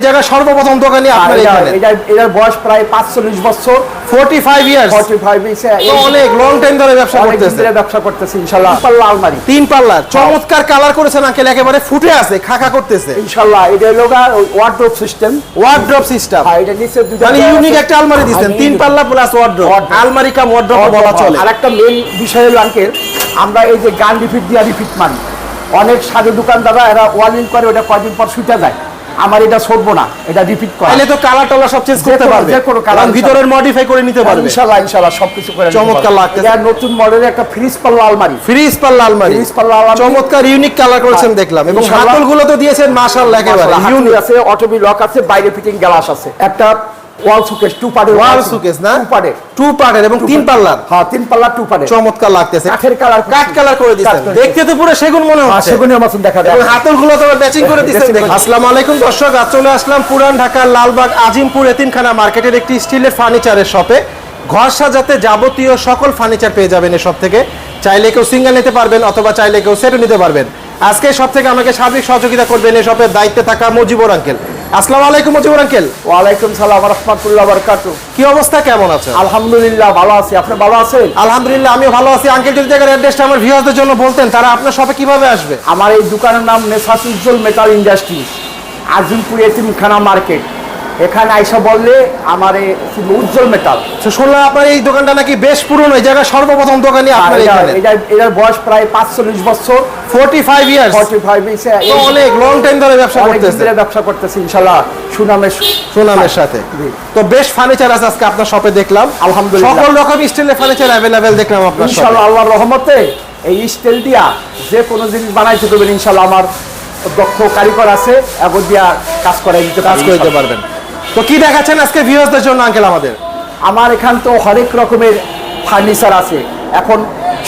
জায়গা সর্বপ্রথম দোকানি আপনার এখানে। এটা- এটার বয়স প্রায় পাঁচচল্লিশ বছর। 45 ইয়ার্স ফর্টি ফাইভ তো অনেক লং টাইম ধরে ব্যবসা করতেছে। ধরে ব্যবসা করতেছে ইনশাল্লাহ। পাল্লা আলমারি। তিন পাল্লার চমৎকার কালার করেছেন আঙ্কেল একেবারে ফুটে আছে খাকা করতেছে। ইনশাল্লাহ এটা হলো ওয়ার্ড্রোপ সিস্টেম ওয়ার্ড্রপ সিস্টেম হ্যাঁ এটা নিচে দুটো মানে ইউনিক একটা আলমারি দিচ্ছেন হ্যাঁ, তিন পাল্লা প্লাস ওয়ার্ড্রপ। আলমারি কাম ওয়ার্ড্রপ বলা চলে। আর একটা মেন বিষয় হলো আঙ্কেল আমরা এই যে গান রিপিট দিয়া রিপিট মারি অনেক সাধু দোকানদাররা এরা ওয়ালিং করে ওটা কয়দিন পর শুতে যায়। আমার এটা ছড়বো না এটা রিপিট করা। তাহলে তো কালার টালার সব চেঞ্জ করতে পারবে। যে কোনো কালার ভিতরের মডিফাই করে নিতে পারবে। ইনশাআল্লাহ ইনশাআল্লাহ সবকিছু করে চমৎকার লাগছে লাগতেছে। এটা নতুন মডেলের একটা ফ্রিজ পাল্লা আলমারি। ফ্রিজ পাল্লা আলমারি। ফ্রিজ পাল্লা আলমারি। চমৎকার ইউনিক কালার করেছেন দেখলাম। এবং হাতলগুলো হাতলগুলো তো দিয়েছেন মাশাআল্লাহ একেবারে ইউনিক আছে অটোবি লক আছে বাইরে ফিটিং গ্লাস আছে। একটা ওয়াল সুকেস টু পার্টের ওয়াল সুকেস না? টু পার্টের টু পার্টের এবং তিন পাল্লার। হ্যাঁ তিন পাল্লা টু পার্টের চমৎকার লাগতেছে। কাঠের কালার কাঠ কালার করে দিয়েছেন দেখতে তো পুরো সেগুন মনে হচ্ছে। সেগুনের মতন দেখা যায়। হাতলগুলো তো ম্যাচিং করে দিয়েছেন দেখুন। আসসালামু আলাইকুম দর্শক আজ চলে আসলাম পুরান ঢাকার লালবাগ আজিমপুর এতিমখানা মার্কেটের একটি স্টিলের ফার্নিচারের শপে। ঘর সাজাতে যাবতীয় সকল ফার্নিচার পেয়ে যাবেন এসব থেকে চাইলে কেউ সিঙ্গেল নিতে পারবেন অথবা চাইলে কেউ সেটও নিতে পারবেন। আজকে সব থেকে আমাকে সার্বিক সহযোগিতা করবেন এই শপের দায়িত্বে থাকা মজিবুর আঙ্কেল। আসসালামু আলাইকুম মুজিবুর আঙ্কেল। ওয়ালাইকুম সালাম রহমাতুল্লাহ বরকাতু কি অবস্থা কেমন আছেন? আলহামদুলিল্লাহ ভালো আছি। আপনি ভালো আছেন? আলহামদুলিল্লাহ আমি ভালো আছি। আঙ্কেল যদি জায়গার অ্যাড্রেসটা আমার ভিউয়ারদের জন্য বলতেন তারা আপনার শপে কীভাবে আসবে? আমার এই দোকানের নাম নেশাত উজ্জ্বল মেটাল ইন্ডাস্ট্রিজ আজিমপুর এতিমখানা মার্কেট এখানে আইসা বললে আমার এই উজ্জ্বল মেটাল। শুনলাম আপনার এই দোকানটা নাকি বেশ পুরনো এই জায়গায় সর্বপ্রথম দোকানই আপনার এখানে। এটা এটার বয়স প্রায় পাঁচচল্লিশ বছর। 45 ইয়ার্স ফর্টি ফাইভ অনেক লং টাইম ধরে ব্যবসা করতেছে। ব্যবসা করতেছে ইনশাল্লাহ সুনামের সুনামের সাথে। তো বেশ ফার্নিচার আছে আজকে আপনার শপে দেখলাম। আলহামদুলিল্লাহ। সকল রকম স্টিলের ফার্নিচার অ্যাভেলেবেল দেখলাম আপনার ইনশাল্লাহ আল্লাহর রহমতে এই স্টেল দিয়া যে কোনো জিনিস বানাইতে দেবেন ইনশাল্লাহ আমার দক্ষ কারিগর আছে এগো দিয়া কাজ করাই দিতে কাজ করে দিতে পারবেন। তো কি দেখাচ্ছেন আজকে ভিউয়ারদের জন্য আঙ্কেল আমাদের? আমার এখান তো হরেক রকমের ফার্নিচার আছে। এখন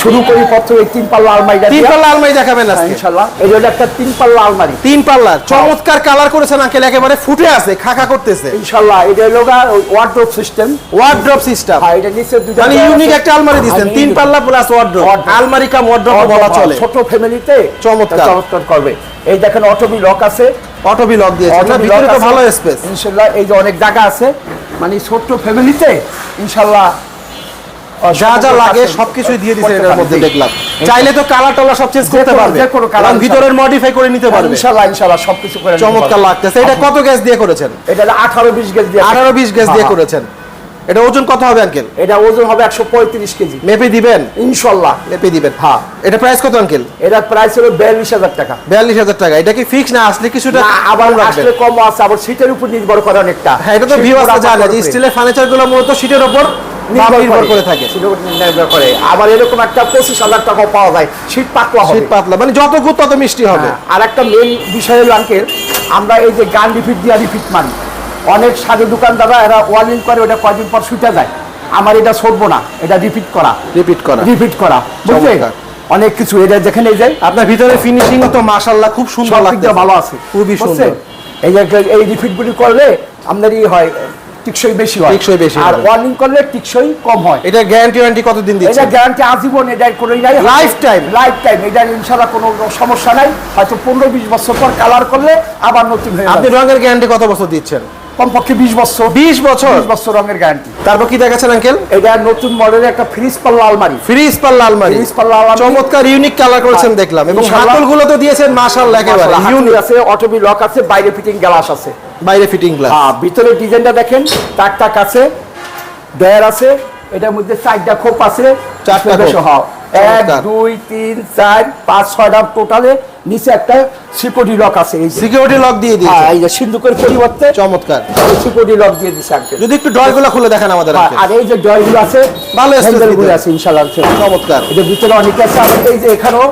শুরু করি প্রথমে এই তিন পাল্লা আলমারিটা তিন পাল্লা আলমারি দেখাবেন হ্যাঁ, আজকে। ইনশাল্লাহ এই হলো একটা তিন পাল্লা আলমারি। তিন পাল্লার চমৎকার কালার করেছেন আঙ্কেল একেবারে ফুটে আছে খাকা করতেছে। ইনশাল্লাহ এটা হলো ওয়ার্ড্রোপ সিস্টেম ওয়ার্ড্রপ সিস্টেম হ্যাঁ এটা নিচে দুটো মানে ইউনিক একটা আলমারি দিচ্ছেন হ্যাঁ, তিন পাল্লা প্লাস ওয়ার্ড্রপ। আলমারি কাম ওয়ার্ড্রপ বলা চলে। ছোট ফ্যামিলিতে চমৎকার। চমৎকার করবে। এই দেখেন অটোবি লক আছে। অটোবি ব্লক দিয়েছে না ভিতরে তো ভালো স্পেস ইনশাল্লাহ এই যে অনেক জায়গা আছে মানে ছোট্ট ফ্যামিলিতে যা যা লাগে সবকিছুই দিয়ে এর মধ্যে দেখলাম। চাইলে তো কালার টালা সব চেঞ্জ করতে পারবে। ভিতরের মডিফাই করে নিতে পারবে। ইনশাআল্লাহ ইনশাআল্লাহ সবকিছু করে চমৎকার লাগতেছে। এটা কত গ্যাস দিয়ে করেছেন? এটা আঠারো বিশ গ্যাস দিয়ে আঠারো বিশ গ্যাস দিয়ে করেছেন। এটা ওজন কত হবে আঙ্কেল? এটা ওজন হবে একশো পঁয়ত্রিশ কেজি। মেপে দিবেন? ইনশাল্লাহ। মেপে দিবেন। হ্যাঁ। এটা প্রাইস কত আঙ্কেল? এটা প্রাইস হলো বিয়াল্লিশ হাজার টাকা। বিয়াল্লিশ হাজার টাকা। এটা কি ফিক্স না আসলে কিছুটা আবার আসলে কম আছে আবার সিটের উপর নির্ভর করে অনেকটা। হ্যাঁ এটা তো Seat ভিউ আছে পুরো জানে যে স্টিলের ফার্নিচারগুলো মূলত সিটের উপর নির্ভর করে। থাকে। সিটের উপর নির্ভর করে। আবার এরকম একটা পঁচিশ হাজার টাকা পাওয়া যায়। শীত পাতলা শীত পাতলা। মানে যত গুড় তত মিষ্টি হবে। হ্যাঁ, আর একটা মেন বিষয় হলো আঙ্কেল আমরা এই যে গান রিপিট দিয়া রিপিট মারি অনেক সাধু দোকানদাররা এরা ওয়ালিং করে ওটা কয়দিন পর শুতে যায়। আমার এটা সরবো না এটা রিপিট করা। রিপিট করা। রিপিট করা। চমৎকার। অনেক কিছু এটা যেখানে যাই আপনার ভিতরে ফিনিশিং তো মাশাআল্লাহ খুব সুন্দর লাগছে ভালো আছে। খুবই সুন্দর। এই যে এই রিপিট গুলি করলে আপনার ই হয় টিকসই বেশি হয়। টিকসই বেশি আর। ওয়ার্নিং করলে টিকসই কম হয়। এটা গ্যারান্টি ওয়ারেন্টি কতদিন এটা দিচ্ছেন গ্যারান্টি আজীবন এটার কোনো নাই Lifetime? লাইফ টাইম এটা ইনশাল্লাহ কোনো সমস্যা নাই। হয়তো পনেরো বিশ বছর পর কালার করলে আবার নতুন হয়ে আপনি রঙের গ্যারান্টি কত বছর দিচ্ছেন? কমপক্ষে বিশ বছর 20 বছর? বিশ বছর রঙের গ্যারান্টি তারপর কি দেখাচ্ছেন আঙ্কেল এটা নতুন মডেলের একটা ফ্রিজ পাল্লা আলমারি। ফ্রিজ পাল্লা আলমারি। ফ্রিজ পাল্লা আলমারি। চমৎকার ইউনিক কালার করেছেন হ্যাঁ, দেখলাম। এবং। হাতলগুলো তো দিয়েছেন মাশাআল্লাহ একেবারে ইউনিক আছে অটোবি লক আছে বাইরে ফিটিং গ্লাস আছে। বাইরে ফিটিং গ্লাস হ্যাঁ ভিতরে ডিজাইনটা দেখেন টাক টাক আছে ডয়ার আছে এটার মধ্যে চারটা খোপ আছে চারটা বেশ, খোপ। এক দুই তিন চার পাঁচ ছয়টা টোটালে নিচে একটা সিকিউরিটি লক আছে এই সিকিউরিটি লক দিয়ে হ্যাঁ এই যে সিন্ধুকের পরিবর্তে চমৎকার। সিকিউরিটি লক দিয়ে আঙ্কেল যদি একটু ড্রয়ারগুলো খুলে দেখেন আমাদের হ্যাঁ, আর এই যে আছে ভালো হ্যান্ডেলগুলো আছে ইনশাআল্লাহ। চমৎকার। এটার ভিতরে অনেক আছে আবার এই যে এখানেও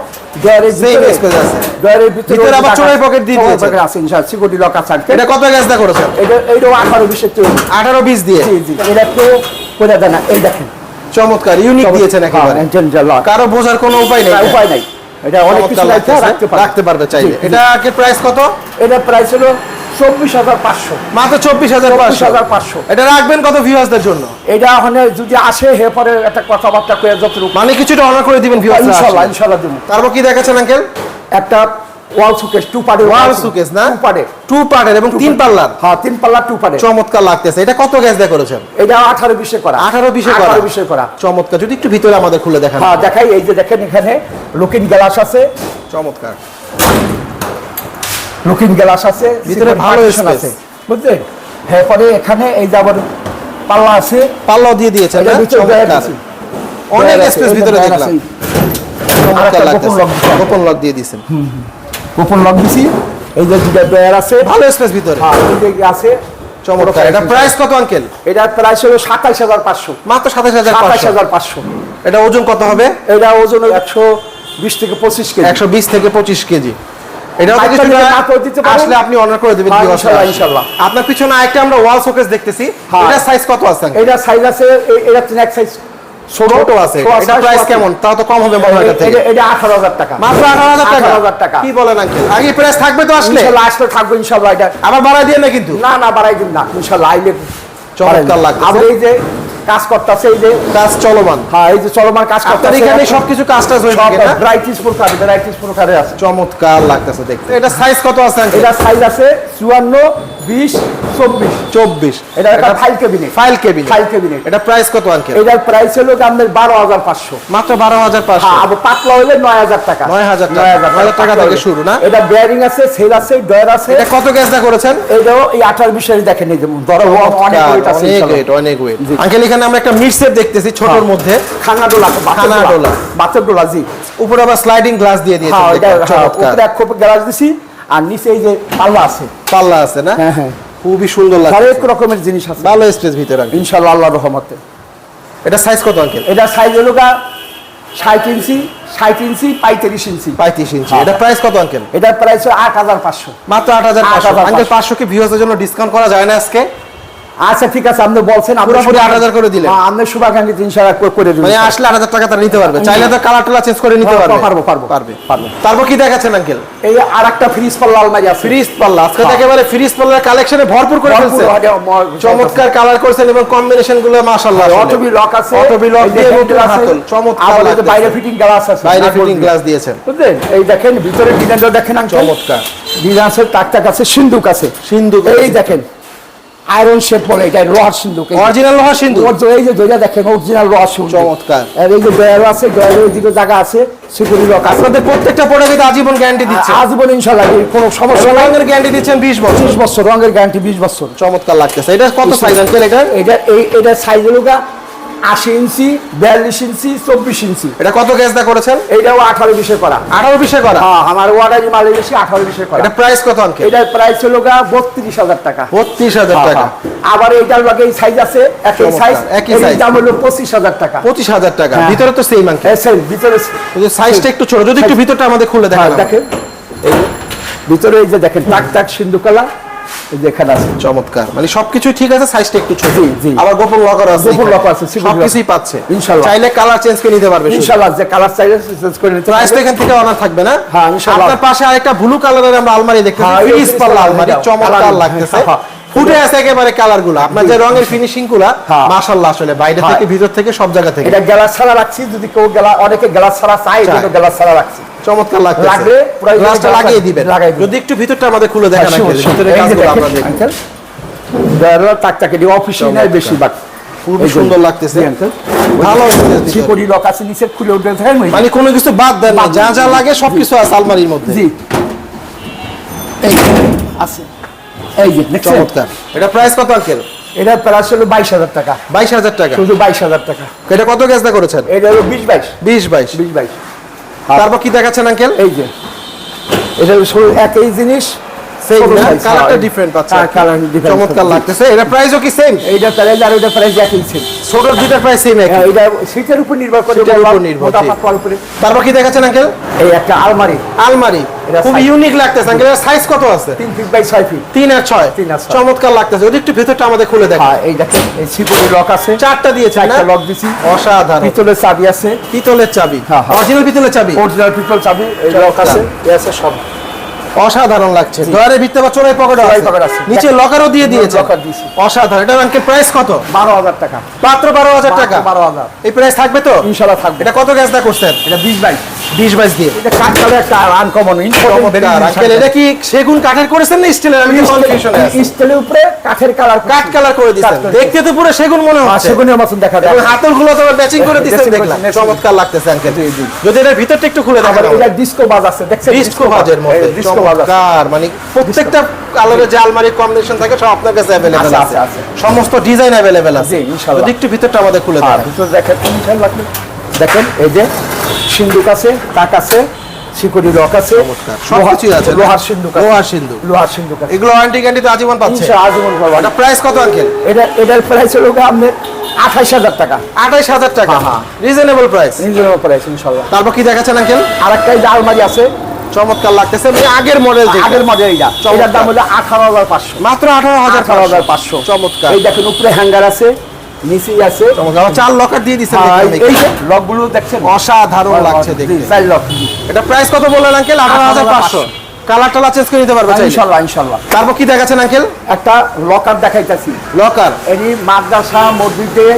ডয়ারের ভিতরে space আছে। ডয়ারের ভিতরে ভিতরে আবার চোরাই pocket দিয়ে দিয়েছে। pocket আছে ইনশাআল্লাহ সিকিউরিটি লক আছে এটা কত গ্যাস দা করেছেন? এটা এইটাও আঠারো বিশের আঠারো বিশ দিয়ে। জি জি এটা একটু করে দেন এই দেখেন। চমৎকার ইউনিক দিয়েছেন একেবারে। হ্যাঁ। কারও বোঝার কোনো উপায় নেই। উপায় নাই। এটা অনেক কিছু রাখতে পারবে। চাইলে। প্রাইস কত? এটা প্রাইস হলো চব্বিশ হাজার পাঁচশো। মাত্র চব্বিশ হাজার পাঁচশো। হাজার পাঁচশো। এটা রাখবেন কত ভিউয়ার্সদের জন্য? এটা ওখানে যদি আসে হে পরে একটা কথাবার্তা করে যতটুকু। মানে কিছুটা অনার করে দিবেন ভিউয়ার্স ইনশাল্লাহ ইনশাল্লাহ দেবো। তারপর কি দেখাচ্ছেন আঙ্কেল একটা ওয়াল সুকেস টু পার্টের ওয়াল সুকেস না? টু পার্টের টু পার্টের এবং তিন পাল্লার? হ্যাঁ তিন পাল্লা টু পার্টের চমৎকার লাগতেছে। এটা কত গ্যাস দিয়ে করেছেন? এটা আঠারো বিশে করা। আঠারো বিশে করা। আঠারো বিশে করা। চমৎকার। যদি একটু ভিতরে আমাদের খুলে দেখান। হ্যাঁ দেখাই। এই যে দেখেন এখানে লুকিং গ্লাস আছে। চমৎকার। লুকিং গ্লাস আছে। ভিতরে ভালো আছে। বুঝলেন? হ্যাঁ পরে এখানে এই যে আবার পাল্লা আছে। পাল্লাও দিয়ে দিয়েছেন অনেক স্পেস ভিতরে দেখলাম। চমৎকার লাগতেছে। গোপন লক দিয়ে দিয়েছেন। গোপন লক দিছি। এই যে দুটা ডয়ার আছে ভালো স্পেস ভিতরে। হ্যাঁ এই যে আছে চমৎকার এটা প্রাইস কত আঙ্কেল এটা প্রাইস হলো সাতাইশ হাজার পাঁচশো। মাত্র সাতাশ হাজার সাতাইশ হাজার পাঁচশো। এটা ওজন কত হবে? এটা ওজন একশো বিশ থেকে পঁচিশ কেজি। একশো বিশ থেকে পঁচিশ কেজি। এটা বাইকটা কিছুটা না করে দিতে পারেন? আসলে আপনি অর্ডার করে দেবেন হ্যাঁ। ইনশাল্লাহ। আপনার পিছনে আরেকটা আমরা ওয়াল শোকেস দেখতেছি। হ্যাঁ। এটা সাইজ কত আছে? এটা সাইজ আছে এটা এক সাইজ ছোট আছে। এটা প্রাইস কেমন? তাও তো কম হবে মনে হয় এটা টাকা। মাত্র আঠারো হাজার টাকা? 18,000 টাকা। কি বলেন আঙ্কেল? আগে প্রাইস থাকবে তো আসলে? আসলে থাকবে এটা আবার বাড়াই দিয়ে না কিন্তু? না না বাড়াই দিন না। আইলে চমৎকার। আবার এই যে কাজ করতেছে এই যে কাজ চলমান। হ্যাঁ এই যে চলমান কাজ করতেছে এখানে সবকিছু কাজ টাজ হয়ে থাকে না? প্রকারে প্রকারে আছে। চমৎকার লাগতেছে দেখতে। এটা সাইজ কত আছে এটা সাইজ আছে চুয়ান্ন বিশ চব্বিশ। চব্বিশ। এটা একটা file cabinet file cabin file cabinet এটা প্রাইস কত আঙ্কেল? এটার প্রাইস হলো আপনার বারো হাজার পাঁচশো। মাত্র বারো হাজার পাঁচশো? হ্যাঁ আবার পাতলা হলে নয় হাজার টাকা। 9,000 টাকা। 9,000 9,000 টাকা থেকে শুরু না? এটা বেয়ারিং আছে সেল আছে ডয়ার আছে। এটা কত গ্যাস দা করেছেন? এটাও এই আঠারো বিষয়ে দেখেন এই ধরো অনেক weight আছে অনেক ওয়েট অনেক ওয়েট আঙ্কেল এখানে আমরা একটা মিট সেট দেখতেছি ছোটর হ্যাঁ। মধ্যে। খানা ডোলা খানা ডোলা। বাতের ডোলা জি। উপরে আবার স্লাইডিং গ্লাস দিয়ে দিয়েছেন হ্যাঁ এটা উপরে এক খোপ গ্লাস দিছি। আর নিচে এই যে পাল্লা আছে। পাল্লা আছে না? হ্যাঁ হ্যাঁ। খুবই সুন্দর লাগে হরেক রকমের জিনিস আছে। ভালো স্পেস ভিতরে আঙ্কেল। ইনশাল্লাহ আল্লাহর রহমতে। এটা সাইজ কত আঙ্কেল? এটা সাইজ হলো গা ষাট ইঞ্চি ষাট ইঞ্চি পঁয়ত্রিশ ইঞ্চি। পঁয়ত্রিশ ইঞ্চি। হ্যাঁ। এটা প্রাইস কত আঙ্কেল? এটার প্রাইস আট হাজার পাঁচশো। মাত্র আট হাজার 8,500 আঙ্কেল পাঁচশো কি ভিউজের জন্য ডিসকাউন্ট করা যায় না আজকে? আচ্ছা ঠিক আছে আপনি বলছেন পুরোপুরি শুভ- 8,000 করে দিলেন। হ্যাঁ, আপনি শুভাকাঙ্ক্ষী ইনশাল্লাহ করে- মানে আসলে আট হাজার টাকা তারা নিতে পারবে। চাইলে তো কালার টালা চেঞ্জ করে নিতে পারবে পারব, পারব। পারবে পারব। তারপর কি দেখাচ্ছেন আঙ্কেল এই আর একটা ফ্রিজ পাল্লা আলমারি আছে। ফ্রিজ পাল্লা আজকে হ্যাঁ। একেবারে ফ্রিজ পাল্লার কালেকশনে ভরপুর করে ফেলছে। হ্যাঁ, চমৎকার কালার করেছেন এবং কম্বিনেশনগুলো মাশাআল্লাহ। অটোবি লক আছে। অটোবি লক দিয়ে নতুন আছে, হাতল। চমৎকার এই বাইরে ফিটিং গ্লাস আছে। বাইরে ফিটিং গ্লাস দিয়েছেন। বুঝলেন? এই দেখেন ভিতরে ডিজাইনটা দেখেন আঙ্কেল চমৎকার। ডিজাইন আছে টাক টাক আছে সিন্ধুক আছে। সিন্ধুক এই দেখেন আয়রন শেপ বলে এটা লোহার সিন্ধুক অরিজিনাল লোহার সিন্ধু ওর এই যে দইটা দেখেন অরিজিনাল লোহার সিন্ধুক। চমৎকার। আর এই যে ডয়ার আছে ডয়ারের দিকে জায়গা আছে সিকিউরিটি লক আপনাদের প্রত্যেকটা প্রোডাক্টে আজীবন গ্যারান্টি দিচ্ছে। আজীবন ইনশাল্লাহ এই কোনো সমস্যা নাই। রঙের গ্যারান্টি দিচ্ছেন 20 বছর। বিশ বছর রঙের গ্যারান্টি বিশ বছর। চমৎকার লাগতেছে। এটা কত সাইজ আঙ্কেল এটা? এটা এই এটা সাইজ হলো আশি ইঞ্চি বিয়াল্লিশ ইঞ্চি চব্বিশ ইঞ্চি। এটা কত গ্যাস দা করেছেন? আঠারো বিশে করা। 18 বিশে করা? হ্যাঁ আমার ওয়ার্ডারি বেশি আঠারো বিশে করা। এটা প্রাইস কত আঙ্কেল? এটার প্রাইস হলো গা বত্রিশ হাজার টাকা। 32000 হ্যাঁ, টাকা। হ্যাঁ। আবার এইটার লগে এই সাইজ আছে একই সাইজ একই size। দাম হলো পঁচিশ হাজার টাকা। 25000 টাকা। হ্যাঁ। ভিতরে তো সেম এই same, ভিতরে সাইজটা একটু ছোট যদি একটু ভিতরটা আমাদের খুলে দেখান দেখেন। ভিতরে এই যে দেখেন টাক টাক সিন্ধু কালা আছে চমৎকার। মানে সবকিছু ঠিক আছে সাইজটা একটু ছোট। জি। আবার গোপন লকার আছে গোপন লকার আছে, সবকিছুই পাচ্ছে। ইনশাআল্লাহ। চাইলে কালার চেঞ্জ করে নিতে পারবে ইনশাআল্লাহ যে কালার চাইলে চেঞ্জ করে নিতে প্রাইস এখান থেকে অনার থাকবে না। হ্যাঁ, ইনশাআল্লাহ। আপনার পাশে আরেকটা ব্লু কালারের আমরা আলমারি হ্যাঁ, ফ্রিজ ফ্রিজ পাল্লা আলমারি। চমৎকার কালার, লাগতেছে। হ্যাঁ, হ্যাঁ। ফুটে আছে একেবারে কালারগুলো। আপনার যে রঙের ফিনিশিংগুলা হ্যাঁ। মাশাআল্লাহ আসলে বাইরে হ্যাঁ। থেকে ভিতর থেকে সব জায়গা থেকে। এটা গ্লাস ছাড়া রাখছি যদি কেউ গ্লাস অনেকে গ্লাস ছাড়া। কিন্তু গ্লাস ছাড়া রাখছি। চমৎকার লাগলে প্রয়োজনে গ্লাসটা লাগিয়ে দিবেন। যদি একটু ভিতরটা আমাদের খুলে দেখান। ভিতরে কাজগুলো আমরা দেখি দিয়ে অফিসে চমৎকার। বেশিরভাগ। খুবই সুন্দর লাগতেছে। আঙ্কেল। ভালো space লক আছে নিচে খুলে উঠে মানে কোনো কিছু বাদ দেন না যা যা লাগে সবকিছু আছে আলমারির মধ্যে। জি। আছে। এই যে চমৎকার। এটা প্রাইস কত আঙ্কেল? এটা প্রাইস হলো বাইশ হাজার টাকা। বাইশ হাজার টাকা? শুধু বাইশ হাজার টাকা। এটা কত গ্যাস করেছেন? এটা হলো বিশ বাইশ। বিশ বাইশ। বিশ বাইশ। তারপর কি দেখাচ্ছেন আঙ্কেল? এই যে এটা হলো একই জিনিস সেম কালারটা হ্যাঁ, ডিফারেন্ট হ্যাঁ, চমৎকার লাগতেছে। এটা প্রাইসও কি সেম এইটা প্রাইস আর ওইটা প্রাইস একই ছিল ছোটর দুইটার প্রাইস সেম একই। হ্যাঁ, এটা সিটের উপর নির্ভর করে সিটের উপর নির্ভর, মোটা জি। পাতলার উপরে। তারপর কি দেখাচ্ছেন আঙ্কেল? এই একটা আলমারি। আলমারি। খুব ইউনিক লাগতেছে আঙ্কেল। এর সাইজ কত আছে? তিন ফিট বাই ছয় ফিট তিন আর ছয়। তিন আর ছয়। চমৎকার লাগতেছে। যদি একটু ভেতরটা আমাদের খুলে দেখ হ্যাঁ এই দেখেন এই সিকিউরিটি লক আছে। চারটা দিয়েছে না? চারটা লক দিছি। অসাধারণ। পিতলের চাবি আছে। পিতলের চাবি। হ্যাঁ, হ্যাঁ। অরিজিনাল পিতলের চাবি? অরিজিনাল পিতল চাবি এই লক আছে। এ আছে সব। অসাধারণ লাগছে। দয়ারে ভিতরে বা চোরাই পকেট আছে। আছে। নিচে লকারও দিয়ে দিয়েছে। লকার দিয়েছি। অসাধারণ। এটা আঙ্কেল প্রাইস কত? বারো হাজার টাকা। মাত্র বারো হাজার টাকা? মাত্র 12,000 এই প্রাইস থাকবে তো? ইনশাআল্লাহ থাকবে। এটা কত গ্যাস দা করছেন? এটা বিশ বাইশ। বিশ বাইশ দিয়ে। এটা কাঠকালে একটা আনকমন আঙ্কেল এটা কি সেগুন কাঠের করেছেন না স্টিলের আমি স্টিলের উপরে কাঠের কালার কাঠ কালার করে দেখতে তো পুরো সেগুন মনে হচ্ছে। সেগুনের মতন দেখা যায় হাতলগুলো তো ম্যাচিং করে দেখলাম। চমৎকার লাগতেছে আঙ্কেল। যদি এটার ভিতরটা একটু খুলে দেখাবেন এটা ডিস্কো বাজ আছে দেখছেন? ডিস্কো বাজের মধ্যে ডিস্কো বাজ চমৎকার মানে প্রত্যেকটা কালারের যে আলমারির কম্বিনেশন থাকে সব আপনার কাছে অ্যাভেলেবেল আছে। সমস্ত ডিজাইন অ্যাভেলেবেল আছে। ইনশাআল্লাহ। যদি একটু ভিতরটা আমাদের খুলে আর দেন ভিতরে দেখেন ইনশাল্লাহ। আপনি দেখেন এই যে সিন্ধুক আছে তাক আছে শিকুড়ি লক আছে সবকিছুই আছে লোহার সিন্ধুক লোহার সিন্ধু লোহার সিন্ধুক আছে। এগুলো ওয়ারেন্টি গ্যারান্টি তো আজীবন পাচ্ছে। আজীবন পাবেন এটা প্রাইস কত আঙ্কেল? এটা এটার প্রাইস হলো আপনার আঠাইশ হাজার টাকা। আঠাইশ হাজার টাকা। হ্যাঁ। রিজনেবল প্রাইস রিজনেবল প্রাইস ইনশাল্লাহ। তারপর কি দেখাচ্ছেন আঙ্কেল? আর একটা আলমারি আছে। চমৎকার লাগতেছে। মানে আগের মডেল আগের মডেল এইটা। এটার দাম হলো আঠারো হাজার পাঁচশো। মাত্র আঠারো হাজার আঠারো হাজার পাঁচশো। চমৎকার। এই দেখেন উপরে হ্যাঙ্গার আছে। নিচেই আছে। চার লকার দিয়ে এই লকগুলো দেখছেন? অসাধারণ লাগছে দেখতে। চার লক এটা প্রাইস কত বললেন আঙ্কেল কালার চেঞ্জ করে নিতে পারবে তারপর কি দেখাচ্ছেন আঙ্কেল একটা লকার দেখাইতেছি। লকার এটি মাদ্রাসা মসজিদে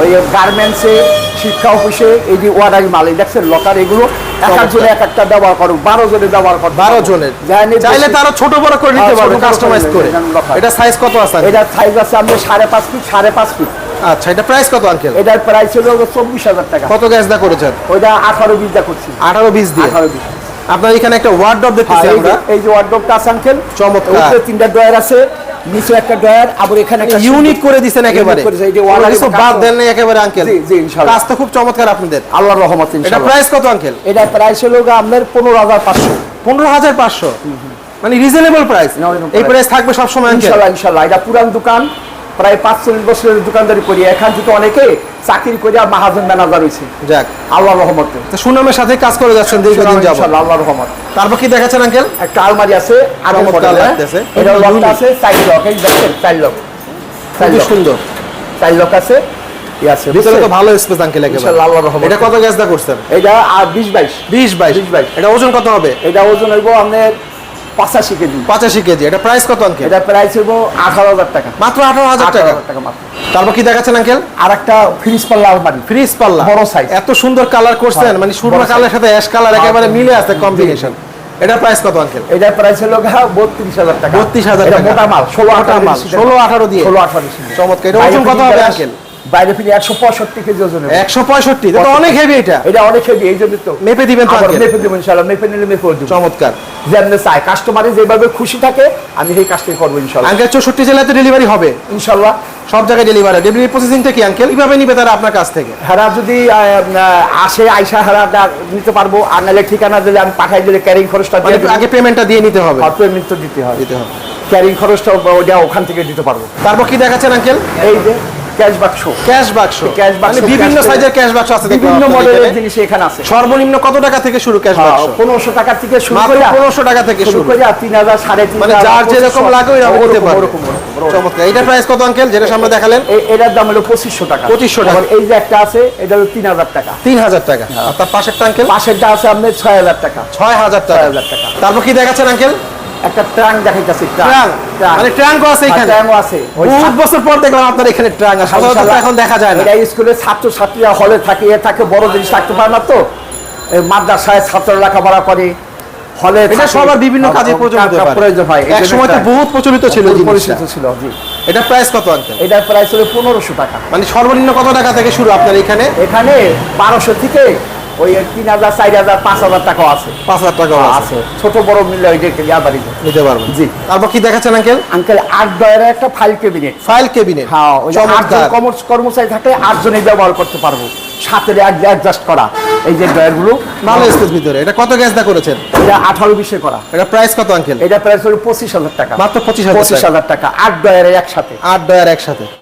ওই গার্মেন্টসে শিক্ষা অফিসে এই যে ওয়ারাই মাল দেখছেন লকার এগুলো? এক একজনে এক একটা ব্যবহার করুক বারো জনে ব্যবহার করুক। বারো জনের। জানি চাইলে তারও ছোট বড় করে নিতে হ্যাঁ, পারবে কাস্টমাইজ করে করে। এটা সাইজ কত আছে? এটার সাইজ আছে আমাদের সাড়ে পাঁচ ফিট সাড়ে পাঁচ ফিট আচ্ছা এটা প্রাইস কত আঙ্কেল? এটার প্রাইস হলো চব্বিশ হাজার টাকা। কত গ্যাস দা করেছেন? ওইটা আঠারো বিশ দা করছি। আঠারো বিশ দিয়ে? আঠারো বিশ। আপনার এখানে একটা ওয়ার্ডরোব দেখতেছি আর এই যে- আমরা এই যে ওয়ার্ডরোবটা আছে আঙ্কেল চমৎকার। উপরে তিনটা ড্রয়ার আছে নিচে একটা ড্রয়ার আবার এখানে একটা ইউনিক করে দিছেন একেবারে। এই যে ওয়ালারি কিছু বাদ দেন নাই একেবারে আঙ্কেল। জি, জি, ইনশাআল্লাহ। কাজ তো খুব চমৎকার আপনাদের। আল্লাহর রহমত এটা প্রাইস কত আঙ্কেল? এটা প্রাইস হলো আপনার পনেরো হাজার পাঁচশো। মানে রিজনেবল প্রাইস এই প্রাইস থাকবে সবসময় আঙ্কেল। ইনশাল্লাহ ইনশাল্লাহ। এটা পুরান দোকান প্রায় পাঁচচল্লিশ বছরের দোকানদারি করি এখান থেকে অনেকে চাকরি করে মাহাজন ম্যানেজার হয়েছে। যাক। আল্লাহ রহমতে। তো সুনামের সাথে কাজ করে যাচ্ছেন দীর্ঘদিন ইনশাল্লাহ আল্লাহ রহমত। তারপর কি দেখাচ্ছেন আঙ্কেল? একটা আলমারি আছে চমৎকার মডেল লাগতেছে। এটা খুব লকটা unique। আছে চার লক এই দেখেন চার লক সুন্দর। চার লক আছে আছে ভিতরে তো ভালো স্পেস আঙ্কেল একেবারে। ইনশাআল্লাহ, আল্লাহর রহমতে। এটা কত গ্যাস দা করছেন? এটা আর বিশ বাইশ। বিশ বাইশ। 20 22 এটা ওজন কত হবে? এটা ওজন হইব আপনার পঁচাশি কেজি। পঁচাশি কেজি। এটা প্রাইস কত আঙ্কেল এটা প্রাইস হইব আঠারো হাজার টাকা। মাত্র আঠারো হাজার টাকা? টাকা মাত্র। তারপর কি দেখাচ্ছেন আঙ্কেল আর একটা ফ্রিজ পাল্লা আলমারি। ফ্রিজ পাল্লা। বড় size। এত সুন্দর কালার করছেন। মানে সুরমা কালারের সাথে অ্যাশ কালার একেবারে মিলে আছে কম্বিনেশন এটার প্রাইস কত আঙ্কেল এটার প্রাইস হলো বত্রিশ হাজার টাকা। 32,000 এটা টাকা। মোটা মাল ষোলো আঠারো মাল, 16 18 দিয়ে। ষোলো আঠারো চমৎকার। এটা কত হবে আঙ্কেল? বাইরে ফিরে একশো পঁয়ষট্টি কেজি ওজন একশো পঁয়ষট্টি অনেক হেভি এটা। এটা অনেক হেভি এই জন্য তো। মেপে দিবেন তো মেপে দেবো ইনশাল্লাহ মেপে নিলে মেপে দেবো। চমৎকার। যেমনি চাই। কাস্টমারে যেভাবে খুশি থাকে আমি সেই কাজটাই করব ইনশাল্লাহ আঙ্কেল চৌষট্টি জেলায় তো ডেলিভারি হবে। ইনশাল্লাহ সব জায়গায় ডেলিভারি ডেলিভারি প্রসেসিংটা কি আঙ্কেল কীভাবে নিবে তারা আপনার কাছ থেকে? হেরা যদি আসে আইসা হেরা নিতে পারব। আর নাহলে ঠিকানা দিলে আমি পাঠাই দিলে ক্যারিং খরচটা মানে দিয়ে আগে পেমেন্টটা দিয়ে নিতে হবে। পেমেন্ট তো দিতে হয়। দিতে হবে। ক্যারিং খরচটা ওটা ওখান থেকে দিতে পারব। তারপর কি দেখাচ্ছেন আঙ্কেল? এই যে ক্যাশ বাক্স। ক্যাশ বাক্স। ক্যাশ বাক্স মানে বিভিন্ন সাইজের ক্যাশ বাক্স আছে বিভিন্ন মডেলের জিনিস এখানে আছে। সর্বনিম্ন কত টাকা থেকে শুরু ক্যাশ বাক্স? পনেরোশো টাকা থেকে শুরু করে পনেরোশো টাকা থেকে শুরু করে আর তিন হাজার সাড়ে তিন মানে যার যেরকম লাগে ওরকম, পারবে ওরকম, ওরকম। চমৎকার। এটা প্রাইস কত আঙ্কেল যেটা সামনে দেখালেন? এটার দাম হলো পঁচিশশো টাকা। 2500 টাকা। এই যে একটা আছে এটা হলো তিন হাজার টাকা। তিন হাজার টাকা। হ্যাঁ। আর তার পাশেরটা আঙ্কেল পাশেরটা আছে আপনার ছয় হাজার টাকা। ছয় হাজার টাকা। 6,000 টাকা। তারপর কি দেখাচ্ছেন আঙ্কেল একটা ট্রাং দেখাইতেছে ট্রাং মানে ট্রাঙ্কও আছে এখানে। ট্রাংও আছে। বহুত বছর পর দেখলাম আপনার এখানে ট্রাঙ্ক আছে সাধারণত এখন দেখা যায় না। এটা স্কুলে ছাত্র ছাত্রীরা হলে থাকে এ থাকে বড় জিনিস থাকতে পারে না তো। এই মাদ্রাসায় ছাত্র লেখাপড়া করে হলে এটা সবার বিভিন্ন কাজে প্রয়োজন হয় এক সময় তো বহুত প্রচলিত ছিল জিনিসটা। ছিল জি। এটা প্রাইস কত আঙ্কেল এটার প্রাইস হলো পনেরোশো টাকা। মানে সর্বনিম্ন কত টাকা থেকে শুরু আপনার এখানে? এখানে বারোশো থেকে ওই তিন হাজার চার হাজার পাঁচ হাজার আছে। পাঁচ হাজার টাকা আছে। ছোট বড় মিললে ওই নিতে পারবেন। জি। তারপর কি দেখাচ্ছেন আঙ্কেল আঙ্কেল আট ডয়ারের একটা ফাইল ক্যাবিনেট ফাইল কেবিনেট হ্যাঁ ওই আটজন কর্মচারী থাকলে ব্যবহার করতে পারব। সাথে অ্যাডজাস্ট করা। এই যে ডয়ারগুলো ভালো স্পেস ভিতরে। এটা কত গ্যাস দা করেছেন? এটা আঠারো বিশে করা। এটা প্রাইস কত আঙ্কেল এটা প্রাইস হলো পঁচিশ হাজার টাকা। মাত্র 25,000 পঁচিশ হাজার টাকা। আট ডয়ারের একসাথে। আট ডয়ার একসাথে।